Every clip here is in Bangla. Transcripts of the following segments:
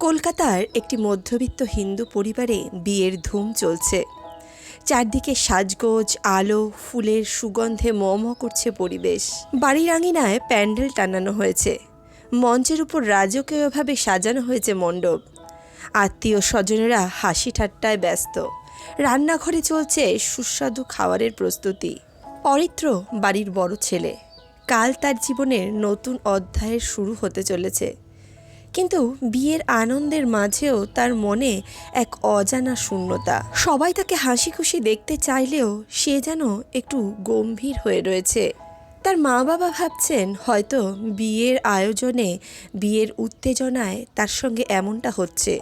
কলকাতার একটি মধ্যবিত্ত হিন্দু পরিবারে বিয়ের ধুম চলছে। চারদিকে সাজগোজ, আলো, ফুলের সুগন্ধে মম করছে পরিবেশ। বাড়ির আঙিনায় প্যান্ডেল টানানো হয়েছে। মঞ্চের উপর রাজকীয়ভাবে সাজানো হয়েছে মণ্ডপ। আত্মীয় স্বজনেরা হাসি ঠাট্টায় ব্যস্ত। রান্নাঘরে চলছে সুস্বাদু খাবারের প্রস্তুতি। অরিত্র বাড়ির বড় ছেলে। কাল তার জীবনের নতুন অধ্যায়ের শুরু হতে চলেছে। কিন্তু বিয়ের আনন্দের মাঝেও তার মনে এক অজানা শূন্যতা। সবাই তাকে হাসি খুশি দেখতে চাইলেও সে যেন একটু গম্ভীর হয়ে রয়েছে। তার মা বাবা ভাবছেন হয়তো বিয়ের আয়োজনে বিয়ের উত্তেজনায় তার সঙ্গে এমনটা হচ্ছে।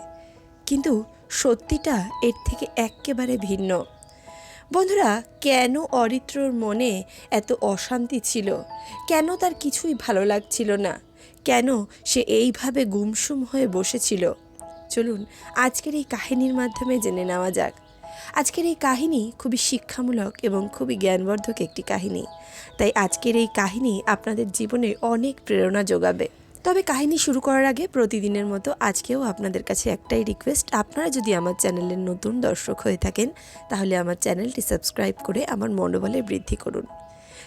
কিন্তু সত্যিটা এর থেকে এক্কেবারে ভিন্ন। বন্ধুরা, কেন অরিত্রর মনে এত অশান্তি ছিল? কেন তার কিছুই ভালো লাগছিল না? কেন সে এইভাবে গুমসুম হয়ে বসেছিল? চলুন আজকের এই কাহিনীর মাধ্যমে জেনে নেওয়া যাক। আজকের এই কাহিনী খুবই শিক্ষামূলক এবং খুবই জ্ঞানবর্ধক একটি কাহিনী। তাই আজকের এই কাহিনী আপনাদের জীবনে অনেক প্রেরণা যোগাবে। তবে কাহিনী শুরু করার আগে প্রতিদিনের মতো আজকেও আপনাদের কাছে একটাই রিকোয়েস্ট আপনারা যদি আমার চ্যানেলের নতুন দর্শক হয়ে থাকেন, তাহলে আমার চ্যানেলটি সাবস্ক্রাইব করে আমার মনোবলে বৃদ্ধি করুন।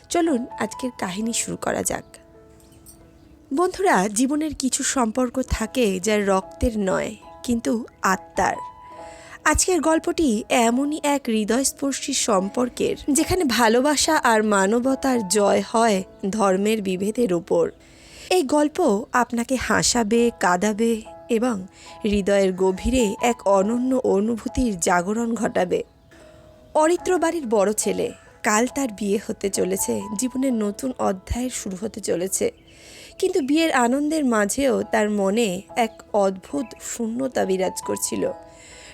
চলুন আজকের কাহিনী শুরু করা যাক। বন্ধুরা, জীবনের কিছু সম্পর্ক থাকে যা রক্তের নয়, কিন্তু আত্মার। আজকের গল্পটি এমনই এক হৃদয়স্পর্শী সম্পর্কের, যেখানে ভালোবাসা আর মানবতার জয় হয় ধর্মের বিভেদের উপর। এই গল্প আপনাকে হাসাবে, কাঁদাবে এবং হৃদয়ের গভীরে এক অনন্য অনুভূতির জাগরণ ঘটাবে। অরিত্র বাড়ির বড় ছেলে, কাল তার বিয়ে হতে চলেছে, জীবনের নতুন অধ্যায়ের শুরু হতে চলেছে। কিন্তু বিয়ের আনন্দের মাঝেও তার মনে এক অদ্ভুত শূন্যতা বিরাজ করছিল।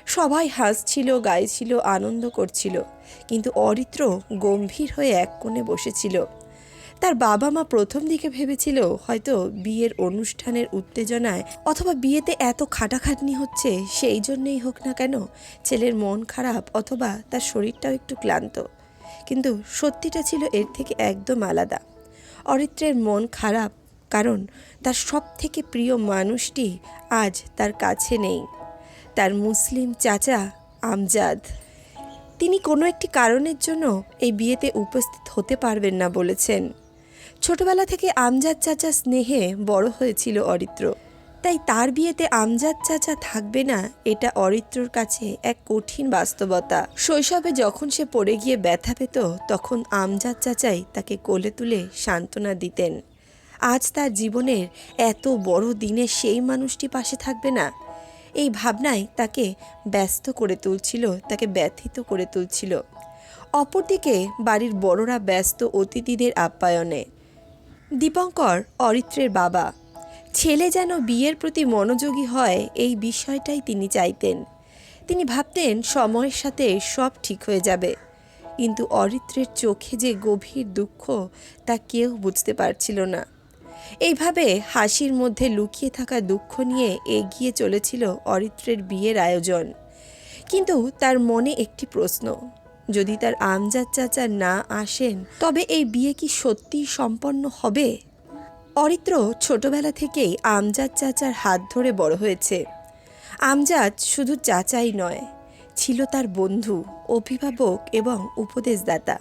সবাই হাসছিল, গাইছিল, আনন্দ করছিল, কিন্তু অরিত্র গম্ভীর হয়ে এক কোণে বসেছিল। তার বাবা মা প্রথম দিকে ভেবেছিল হয়তো বিয়ের অনুষ্ঠানের উত্তেজনায় অথবা বিয়েতে এত খাটাখাটনি হচ্ছে, সেই জন্যেই হোক না কেন ছেলের মন খারাপ অথবা তার শরীরটাও একটু ক্লান্ত। কিন্তু সত্যিটা ছিল এর থেকে একদম আলাদা। অরিত্রের মন খারাপ কারণ তার সব থেকে প্রিয় মানুষটি আজ তার কাছে নেই। তার মুসলিম চাচা আমজাদ। তিনি কোনো একটি কারণের জন্য এই বিয়েতে উপস্থিত হতে পারবেন না বলেছেন। ছোটবেলা থেকে আমজাদ চাচা স্নেহে বড় হয়েছিল অরিত্র। তাই তার বিয়েতে আমজাদ চাচা থাকবে না এটা অরিত্রর কাছে এক কঠিন বাস্তবতা। শৈশবে যখন সে পড়ে গিয়ে ব্যথা পেত, তখন আমজাদ চাচাই তাকে কোলে তুলে সান্ত্বনা দিতেন। আজ তার জীবনের এত বড় দিনে সেই মানুষটি পাশে থাকবে না। এই ভাবনাই তাকে ব্যস্ত করে তুলছিল, তাকে ব্যথিত করে তুলছিল। অপরদিকে বাড়ির বড়রা ব্যস্ত অতিথিদের আপ্যায়নে। দীপঙ্কর অরিত্রের বাবা। ছেলে যেন বিয়ের প্রতি মনোযোগী হয়, এই বিষয়টাই তিনি চাইতেন। তিনি ভাবতেন সময়ের সাথে সব ঠিক হয়ে যাবে। কিন্তু অরিত্রের চোখে যে গভীর দুঃখ তা কেউ বুঝতে পারছিল না। এইভাবে হাসির মধ্যে লুকিয়ে থাকা দুঃখ নিয়ে এগিয়ে চলেছিল অরিত্রের বিয়ের আয়োজন। কিন্তু তার মনে একটি প্রশ্ন, যদি তার আমজাদ চাচা না আসেন, তবে এই বিয়ে কি সত্যিই সম্পন্ন হবে? অরিত্র ছোটবেলা থেকেই আমজাদ চাচার হাত ধরে বড় হয়েছে। আমজাদ শুধু চাচাই নয়, ছিল তার বন্ধু, অভিভাবক এবং উপদেশদাতা।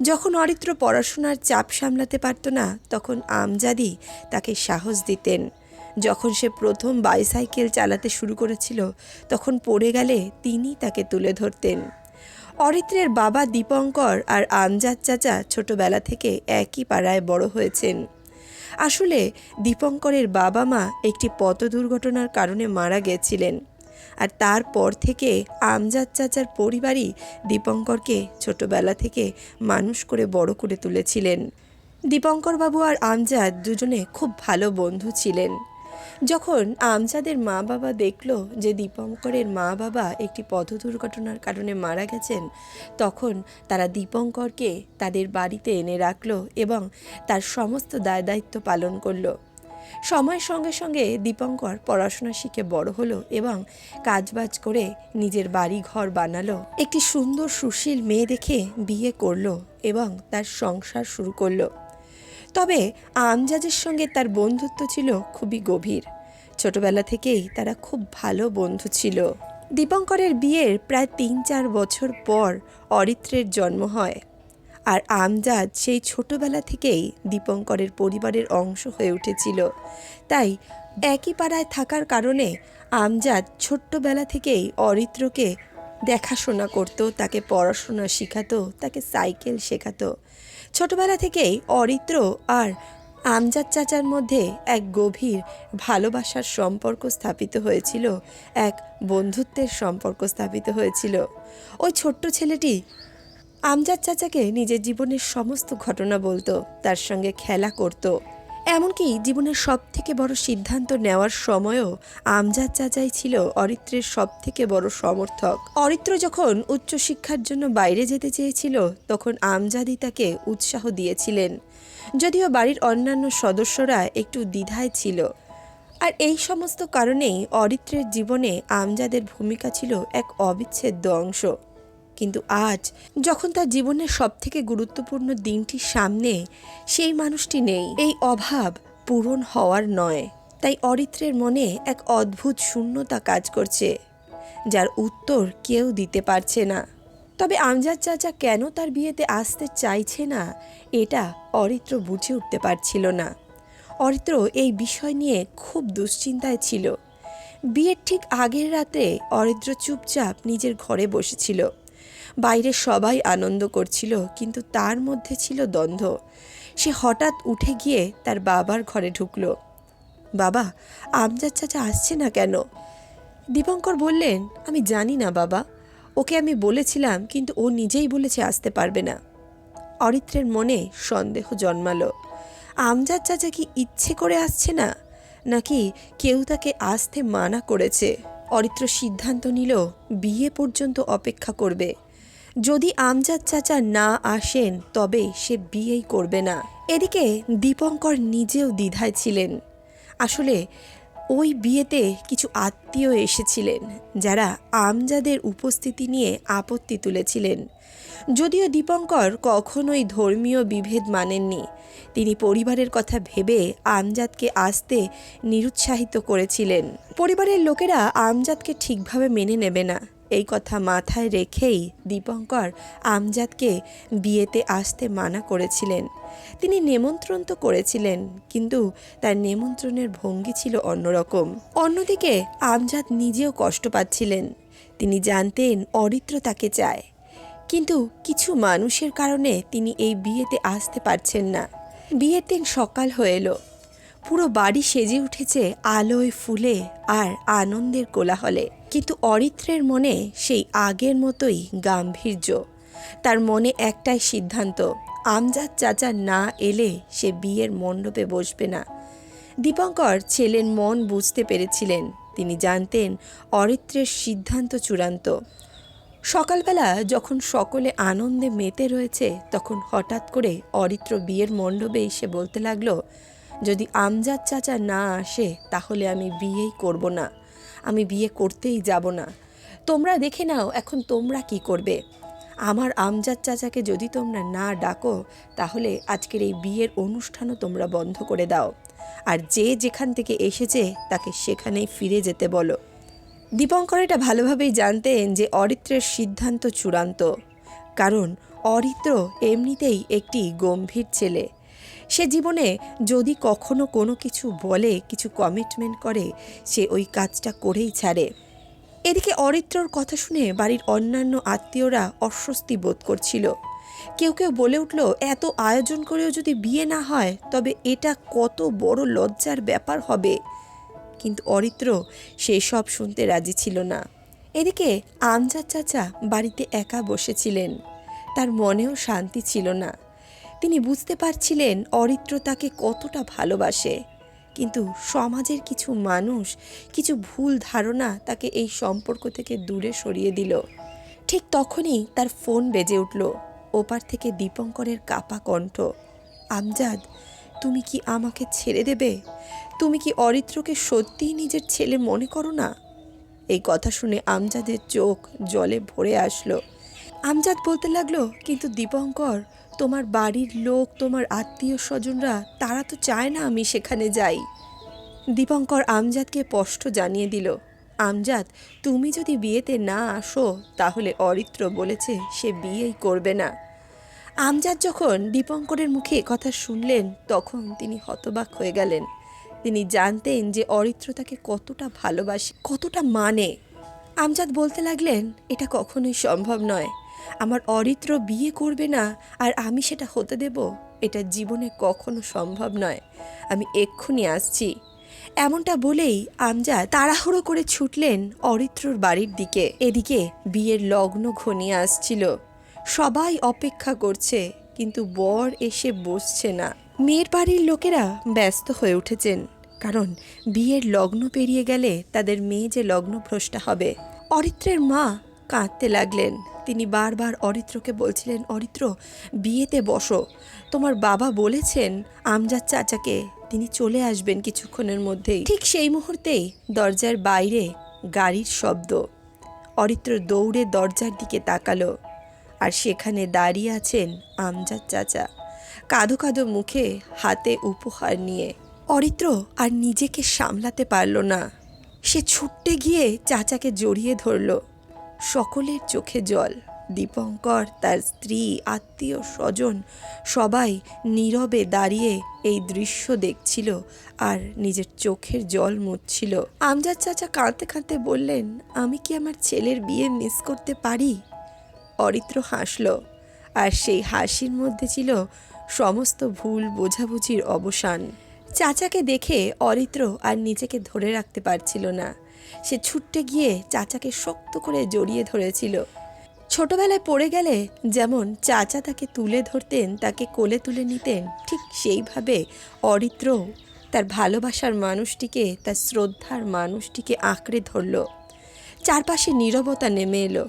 যখন অরিত্র পড়াশোনার চাপ সামলাতে পারত না, তখন আমজাদি তাকে সাহস দিতেন। যখন সে প্রথম বাইসাইকেল চালাতে শুরু করেছিল, তখন পড়ে গেলে তিনি তাকে তুলে ধরতেন। অরিত্রের বাবা দীপঙ্কর আর আমজাদ চাচা ছোটবেলা থেকে একই পাড়ায় বড় হয়েছেন। আসলে দীপঙ্করের বাবা মা একটি পথ দুর্ঘটনার কারণে মারা গেছিলেন আর তারপর থেকে আমজাদ চাচার পরিবারই দীপঙ্করকে ছোটবেলা থেকে মানুষ করে বড় করে তুলেছিলেন। দীপঙ্করবাবু আর আমজাদ দুজনে খুব ভালো বন্ধু ছিলেন। যখন আমজাদের মা বাবা দেখল যে দীপঙ্করের মা বাবা একটি পথ দুর্ঘটনার কারণে মারা গেছেন, তখন তারা দীপঙ্করকে তাদের বাড়িতে এনে রাখল এবং তার সমস্ত দায় দায়িত্ব পালন করল। সময়ের সঙ্গে সঙ্গে দীপঙ্কর পড়াশোনা শিখে বড় হলো এবং কাজবাজ করে নিজের বাড়ি ঘর বানালো। একটি সুন্দর সুশীল মেয়ে দেখে বিয়ে করল এবং তার সংসার শুরু করল। তবে আমজাজের সঙ্গে তার বন্ধুত্ব ছিল খুবই গভীর। ছোটবেলা থেকেই তারা খুব ভালো বন্ধু ছিল। দীপঙ্করের বিয়ের প্রায় তিন চার বছর পর অরিত্রের জন্ম হয়। আর আমজাদ সেই ছোটবেলা থেকেই দীপঙ্করের পরিবারের অংশ হয়ে উঠেছিল। তাই একই পাড়ায় থাকার কারণে আমজাদ ছোট্টবেলা থেকেই অরিত্রকে দেখাশোনা করতো, তাকে পড়াশোনা শেখাতো, তাকে সাইকেল শেখাতো। ছোটবেলা থেকেই অরিত্র আর আমজাদ চাচার মধ্যে এক গভীর ভালোবাসার সম্পর্ক স্থাপিত হয়েছিল, এক বন্ধুত্বের সম্পর্ক স্থাপিত হয়েছিল। ওই ছোট্ট ছেলেটি আমজাদ চাচাকে নিজের জীবনের সমস্ত ঘটনা বলতো, তার সঙ্গে খেলা করত। এমনকি জীবনের সব থেকে বড় সিদ্ধান্ত নেওয়ার সময়ও আমজাদ চাচাই ছিল অরিত্রের সব থেকে বড় সমর্থক। অরিত্র যখন উচ্চশিক্ষার জন্য বাইরে যেতে চেয়েছিল, তখন আমজাদই তাকে উৎসাহ দিয়েছিলেন। যদিও বাড়ির অন্যান্য সদস্যরা একটু দ্বিধায় ছিল। আর এই সমস্ত কারণেই অরিত্রের জীবনে আমজাদের ভূমিকা ছিল এক অবিচ্ছেদ্য অংশ। কিন্তু আজ যখন তার জীবনের সবথেকে গুরুত্বপূর্ণ দিনটির সামনে, সেই মানুষটি নেই। এই অভাব পূরণ হওয়ার নয়। তাই অরিত্রের মনে এক অদ্ভুত শূন্যতা কাজ করছে, যার উত্তর কেউ দিতে পারছে না। তবে আমজাদ চাচা কেন তার বিয়েতে আসতে চাইছে না, এটা অরিত্র বুঝে উঠতে পারছিল না। অরিত্র এই বিষয় নিয়ে খুব দুশ্চিন্তায় ছিল। বিয়ের ঠিক আগের রাতে অরিত্র চুপচাপ নিজের ঘরে বসেছিল। বাইরে সবাই আনন্দ করছিল, কিন্তু তার মধ্যে ছিল দ্বন্দ্ব। সে হঠাৎ উঠে গিয়ে তার বাবার ঘরে ঢুকলো। বাবা, আমজাদ চাচা আসছে না কেন? দীপঙ্কর বললেন, আমি জানি না বাবা। ওকে আমি বলেছিলাম, কিন্তু ও নিজেই বলেছে আসতে পারবে না। অরিত্রের মনে সন্দেহ জন্মালো। আমজাদ চাচা কি ইচ্ছে করে আসছে না? নাকি কেউ তাকে আসতে মানা করেছে? অরিত্র সিদ্ধান্ত নিল, বিয়ে পর্যন্ত অপেক্ষা করবে। যদি আমজাদ চাচা না আসেন, তবে সে বিয়েই করবে না। এদিকে দীপঙ্কর নিজেও দ্বিধায় ছিলেন। আসলে ওই বিয়েতে কিছু আত্মীয় এসেছিলেন, যারা আমজাদের উপস্থিতি নিয়ে আপত্তি তুলেছিলেন। যদিও দীপঙ্কর কখনোই ধর্মীয় বিভেদ মানেননি, তিনি পরিবারের কথা ভেবে আমজাদকে আসতে নিরুৎসাহিত করেছিলেন। পরিবারের লোকেরা আমজাদকে ঠিকভাবে মেনে নেবে না। এই কথা মাথায় রেখেই দীপঙ্কর আমজাদকে বিয়েতে আসতে মানা করেছিলেন। তিনি নেমন্ত্রণ তো করেছিলেন, কিন্তু তার নেমন্ত্রণের ভঙ্গি ছিল অন্যরকম। অন্যদিকে আমজাদ নিজেও কষ্ট পাচ্ছিলেন। তিনি জানতেন অরিত্র তাকে চায়। কিন্তু কিছু মানুষের কারণে তিনি এই বিয়েতে আসতে পারছেন না। বিয়ের দিন সকাল হয়ে এলো। পুরো বাড়ি সেজে উঠেছে আলোয় ফুলে আর আনন্দের কোলাহলে। কিন্তু অরিত্রের মনে সেই আগের মতোই গাম্ভীর্য। তার মনে একটাই সিদ্ধান্ত, আমজাদ চাচা না এলে সে বিয়ের মণ্ডপে বসবে না। দীপঙ্কর ছেলের মন বুঝতে পেরেছিলেন, তিনি জানতেন অরিত্রের সিদ্ধান্ত চূড়ান্ত। সকালবেলা যখন সকলে আনন্দে মেতে রয়েছে, তখন হঠাৎ করে অরিত্র বিয়ের মণ্ডপে এসে বলতে লাগল, যদি আমজাদ চাচা না আসে, তাহলে আমি বিয়েই করব না। আমি বিয়ে করতেই যাব না। তোমরা দেখে নাও এখন তোমরা কি করবে। আমার আমজাদ চাচাকে যদি তোমরা না ডাকো, তাহলে আজকের এই বিয়ের অনুষ্ঠানও তোমরা বন্ধ করে দাও। আর যে যেখান থেকে এসেছে, তাকে সেখানেই ফিরে যেতে বলো। দীপঙ্কর এটা ভালোভাবেই জানতেন যে অরিত্রের সিদ্ধান্ত চূড়ান্ত। কারণ অরিত্র এমনিতেই একটি গম্ভীর ছেলে। সে জীবনে যদি কখনো কোনো কিছু বলে, কিছু কমিটমেন্ট করে, সে ওই কাজটা করেই ছাড়ে। এদিকে অরিত্রর কথা শুনে বাড়ির অন্যান্য আত্মীয়রা অস্বস্তি বোধ করছিল। কেউ কেউ বলে উঠল, এত আয়োজন করেও যদি বিয়ে না হয়, তবে এটা কত বড় লজ্জার ব্যাপার হবে। কিন্তু অরিত্র সেসব শুনতে রাজি ছিল না। এদিকে আমজাদ চাচা বাড়িতে একা বসেছিলেন। তার মনেও শান্তি ছিল না। তিনি বুঝতে পারছিলেন অরিত্র তাকে কতটা ভালোবাসে। কিন্তু সমাজের কিছু মানুষ কিছু ভুল ধারণা তাকে এই সম্পর্ক থেকে দূরে সরিয়ে দিল। ঠিক তখনই তার ফোন বেজে উঠল, ওপার থেকে দীপঙ্করের কাপা কণ্ঠ। আমজাদ, তুমি কি আমাকে ছেড়ে দেবে? তুমি কি অরিত্রকে সত্যিই নিজের ছেলে মনে করো না? এই কথা শুনে আমজাদের চোখ জলে ভরে আসলো। আমজাদ বলতে লাগল, কিন্তু দীপঙ্কর তোমার বাড়ির লোক, তোমার আত্মীয় স্বজনরা, তারা তো চায় না আমি সেখানে যাই। দীপঙ্কর আমজাদকে স্পষ্ট জানিয়ে দিল, আমজাদ, তুমি যদি বিয়েতে না আসো, তাহলে অরিত্র বলেছে সে বিয়েই করবে না। আমজাদ যখন দীপঙ্করের মুখে কথা শুনলেন, তখন তিনি হতবাক হয়ে গেলেন। তিনি জানতেন যে অরিত্র তাকে কতটা ভালোবাসে, কতটা মানে। আমজাদ বলতে লাগলেন, এটা কখনোই সম্ভব নয়। আমার অরিত্র বিয়ে করবে না আর আমি সেটা হতে দেব, এটা জীবনে কখনো সম্ভব নয়। আমি এক্ষুনি আসছি। এমনটা বলেই আমজা তাড়াহুড়ো করে ছুটলেন অরিত্রর বাড়ির দিকে। এদিকে বিয়ের লগ্ন ঘনিয়ে আসছিল। সবাই অপেক্ষা করছে, কিন্তু বর এসে বসছে না। মেয়ের বাড়ির লোকেরা ব্যস্ত হয়ে উঠেছেন, কারণ বিয়ের লগ্ন পেরিয়ে গেলে তাদের মেয়ে যে লগ্নভ্রষ্টা হবে। অরিত্রের মা কাঁদতে লাগলেন। তিনি বারবার অরিত্রকে বলছিলেন, অরিত্র, বিয়েতে বসো। তোমার বাবা বলেছেন, আমজাদ চাচাকে তিনি চলে আসবেন কিছুক্ষণের মধ্যেই। ঠিক সেই মুহূর্তেই দরজার বাইরে গাড়ির শব্দ। অরিত্র দৌড়ে দরজার দিকে তাকালো আর সেখানে দাঁড়িয়ে আছেন আমজাদ চাচা। কাঁদো কাঁদো মুখে হাতে উপহার নিয়ে। অরিত্র আর নিজেকে সামলাতে পারল না। সে ছুটতে গিয়ে চাচাকে জড়িয়ে ধরল। সকলের চোখে জল। দীপঙ্কর, তার স্ত্রী, আত্মীয়, স্বজন সবাই নীরবে দাঁড়িয়ে এই দৃশ্য দেখছিল আর নিজের চোখের জল মুছছিল। আমজাদ চাচা কাঁদতে কাঁদতে বললেন, আমি কি আমার ছেলের বিয়ে মিস করতে পারি? অরিত্র হাসল। আর সেই হাসির মধ্যে ছিল সমস্ত ভুল বোঝাবুঝির অবসান। চাচাকে দেখে অরিত্র আর নিজেকে ধরে রাখতে পারছিল না। সে ছুটতে গিয়ে চাচাকে শক্ত করে জড়িয়ে ধরেছিল। ছোটবেলায় পড়ে গেলে যেমন চাচা তাকে তুলে ধরতেন, তাকে কোলে তুলে নিতেন, ঠিক সেইভাবে অরিত্র তার ভালোবাসার মানুষটিকে, তার শ্রদ্ধার মানুষটিকে আঁকড়ে ধরল। চারপাশে নীরবতা নেমে এলো।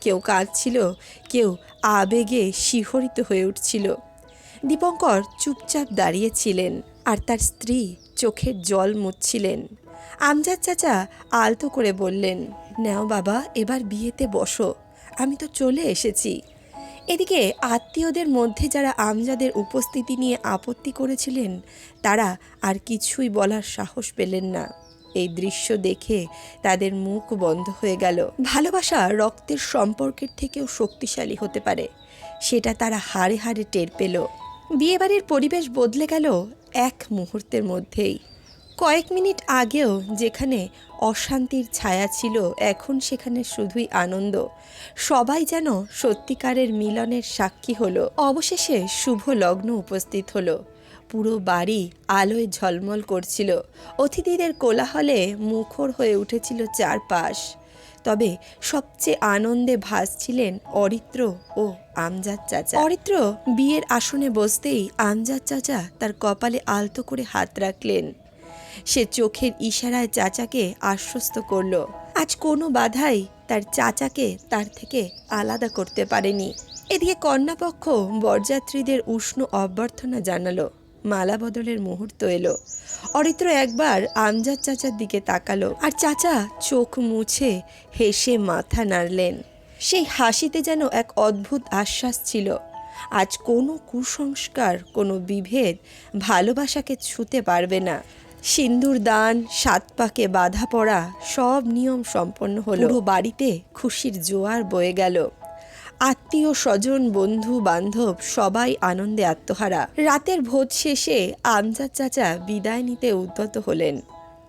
কেউ কাঁদছিল, কেউ আবেগে শিহরিত হয়ে উঠছিল। দীপঙ্কর চুপচাপ দাঁড়িয়েছিলেন আর তার স্ত্রী চোখের জল মুছছিলেন। আমজাদ চাচা আলতো করে বললেন, নাও বাবা, এবার বিয়েতে বসো। আমি তো চলে এসেছি। এদিকে আত্মীয়দের মধ্যে যারা আমজাদের উপস্থিতি নিয়ে আপত্তি করেছিলেন, তারা আর কিছুই বলার সাহস পেলেন না। এই দৃশ্য দেখে তাদের মুখ বন্ধ হয়ে গেল। ভালোবাসা রক্তের সম্পর্কের থেকেও শক্তিশালী হতে পারে, সেটা তারা হাড়ে হাড়ে টের পেল। বিয়েবাড়ির পরিবেশ বদলে গেল এক মুহূর্তের মধ্যেই। কয়েক মিনিট আগেও যেখানে অশান্তির ছায়া ছিল, এখন সেখানে শুধুই আনন্দ। সবাই যেন সত্যিকারের মিলনের সাক্ষী হলো। অবশেষে শুভ লগ্ন উপস্থিত হলো। পুরো বাড়ি আলোয় ঝলমল করছিল। অতিথিদের কোলাহলে মুখর হয়ে উঠেছিল চারপাশ। তবে সবচেয়ে আনন্দে ভাসছিলেন অরিত্র ও আমজাদ চাচা। অরিত্র বিয়ের আসনে বসতেই আমজাদ চাচা তার কপালে আলতো করে হাত রাখলেন। সে চোখের ইশারায় চাচাকে আশ্বস্ত করল। আজ কোনো বাধাই তার চাচাকে তার থেকে আলাদা করতে পারেনি। এদিকে কন্যাপক্ষ বরযাত্রীদের উষ্ণ অভ্যর্থনা জানালো। মালা বদলের মুহূর্ত এলো। অরিত্র একবার আমজাদ চাচার দিকে তাকালো আর চাচা চোখ মুছে হেসে মাথা নাড়লেন। সেই হাসিতে যেন এক অদ্ভুত আশ্বাস ছিল। আজ কোনো কুসংস্কার, কোনো বিভেদ ভালোবাসাকে ছুতে পারবে না। সিন্দুর দান, সাত পাকে বাধা পড়া, সব নিয়ম সম্পন্ন হলো। বাড়িতে খুশির জোয়ার বয়ে গেল। আত্মীয়, স্বজন, বন্ধু, বান্ধব, সবাই আনন্দে আত্মহারা। রাতের ভোজ শেষে আমজাদ চাচা বিদায় নিতে উদ্যত হলেন।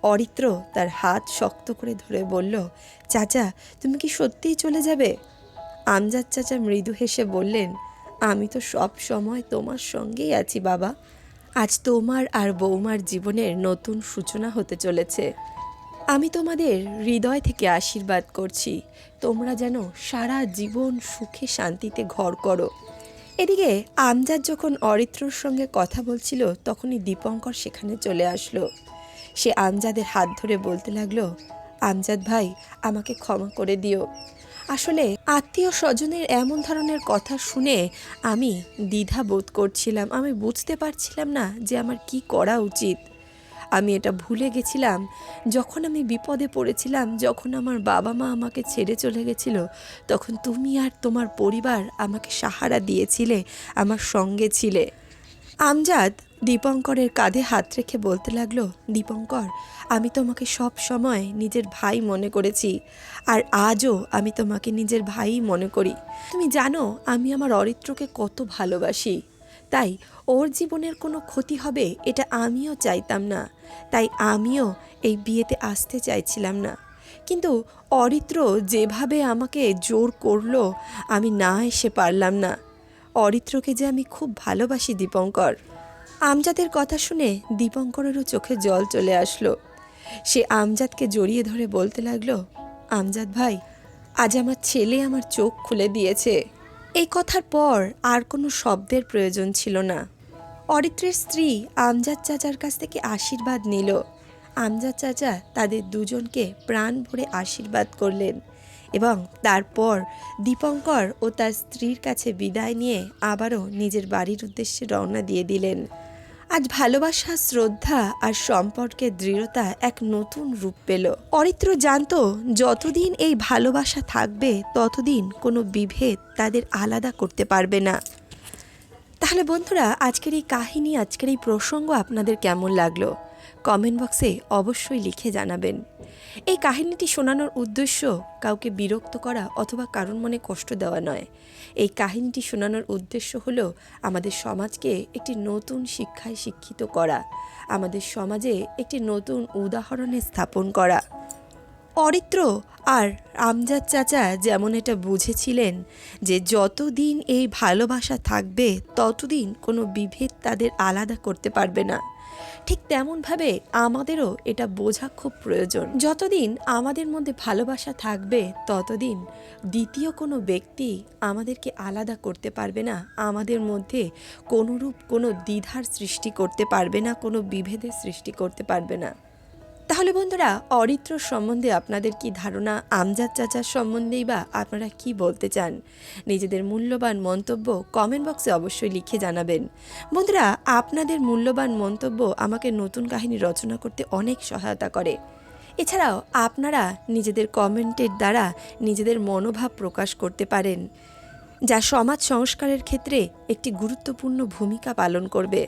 অরিত্র তার হাত শক্ত করে ধরে বলল, চাচা, তুমি কি সত্যিই চলে যাবে? আমজাদ চাচা মৃদু হেসে বললেন, আমি তো সব সময় তোমার সঙ্গেই আছি বাবা। আজ তোমার আর বৌমার জীবনের নতুন সূচনা হতে চলেছে। আমি তোমাদের হৃদয় থেকে আশীর্বাদ করছি। তোমরা যেন সারা জীবন সুখে শান্তিতে ঘর করো। এদিকে আমজাদ যখন অরিত্রর সঙ্গে কথা বলছিল, তখনই দীপঙ্কর সেখানে চলে আসলো। সে আমজাদের হাত ধরে বলতে লাগল, আমজাদ ভাই, আমাকে ক্ষমা করে দিও। আসলে আত্মীয় স্বজনের এমন ধরনের কথা শুনে আমি দ্বিধা বোধ করছিলাম। আমি বুঝতে পারছিলাম না যে আমার কি করা উচিত। আমি এটা ভুলে গেছিলাম। যখন আমি বিপদে পড়েছিলাম, যখন আমার বাবা মা আমাকে ছেড়ে চলে গেছিল, তখন তুমি আর তোমার পরিবার আমাকে সাহারা দিয়েছিলে, আমার সঙ্গে ছিলে। আমজাদ দীপঙ্করের কাঁধে হাত রেখে বলতে লাগল, দীপঙ্কর, আমি তোমাকে সব সময় নিজের ভাই মনে করেছি, আর আজও আমি তোমাকে নিজের ভাই মনে করি। তুমি জানো, আমি আমার অরিত্রকে কত ভালোবাসি। তাই ওর জীবনের কোনো ক্ষতি হবে এটা আমিও চাইতাম না। তাই আমিও এই বিয়েতে আসতে চাইছিলাম না। কিন্তু অরিত্র যেভাবে আমাকে জোর করল, আমি না এসে পারলাম না। অরিত্রকে যে আমি খুব ভালোবাসি, দীপঙ্কর। আমজাদের কথা শুনে দীপঙ্করেরও চোখে জল চলে আসলো। সে আমজাদকে জড়িয়ে ধরে বলতে লাগল, আমজাদ ভাই, আজ আমার ছেলে আমার চোখ খুলে দিয়েছে। এই কথার পর আর কোনো শব্দের প্রয়োজন ছিল না। অরিত্রের স্ত্রী আমজাদ চাচার কাছ থেকে আশীর্বাদ নিল। আমজাদ চাচা তাদের দুজনকে প্রাণ ভরে আশীর্বাদ করলেন এবং তারপর দীপঙ্কর ও তার স্ত্রীর কাছে বিদায় নিয়ে আবারও নিজের বাড়ির উদ্দেশ্যে রওনা দিয়ে দিলেন। আজ ভালোবাসা, শ্রদ্ধা আর সম্পর্কের দৃঢ়তা এক নতুন রূপ পেল। অরিত্র জানত, যতদিন এই ভালোবাসা থাকবে, ততদিন কোনো বিভেদ তাদের আলাদা করতে পারবে না। তাহলে বন্ধুরা, আজকের এই কাহিনী, আজকের এই প্রসঙ্গ আপনাদের কেমন লাগল? কমেন্ট বক্সে অবশ্যই লিখে জানাবেন। এই কাহিনীটি শোনানোর উদ্দেশ্য কাউকে বিরক্ত করা অথবা কারোর মনে কষ্ট দেওয়া নয়। এই কাহিনীটি শোনানোর উদ্দেশ্য হল আমাদের সমাজকে একটি নতুন শিক্ষায় শিক্ষিত করা, আমাদের সমাজে একটি নতুন উদাহরণে স্থাপন করা। অরিত্র আর আমজাদ চাচা যেমন এটা বুঝেছিলেন যে যতদিন এই ভালোবাসা থাকবে, ততদিন কোনো বিভেদ তাদের আলাদা করতে পারবে না। ঠিক তেমনভাবে আমাদেরও এটা বোঝা খুব প্রয়োজন। যতদিন আমাদের মধ্যে ভালোবাসা থাকবে, ততদিন দ্বিতীয় কোনো ব্যক্তি আমাদেরকে আলাদা করতে পারবে না। আমাদের মধ্যে কোনোরূপ কোনো দ্বিধার সৃষ্টি করতে পারবে না, কোনো বিভেদের সৃষ্টি করতে পারবে না। তাহলে বন্ধুরা, অরিত্র সম্বন্ধে আপনাদের কি ধারণা? আমজাদ চাচার সম্বন্ধেই বা আপনারা কি বলতে চান? নিজেদের মূল্যবান মন্তব্য কমেন্ট বক্সে অবশ্যই লিখে জানাবেন। বন্ধুরা, আপনাদের মূল্যবান মন্তব্য আমাকে নতুন কাহিনী রচনা করতে অনেক সহায়তা করে। এছাড়াও, আপনারা নিজেদের কমেন্টের দ্বারা নিজেদের মনোভাব প্রকাশ করতে পারেন, যা সমাজ সংস্কারের ক্ষেত্রে একটি গুরুত্বপূর্ণ ভূমিকা পালন করবে।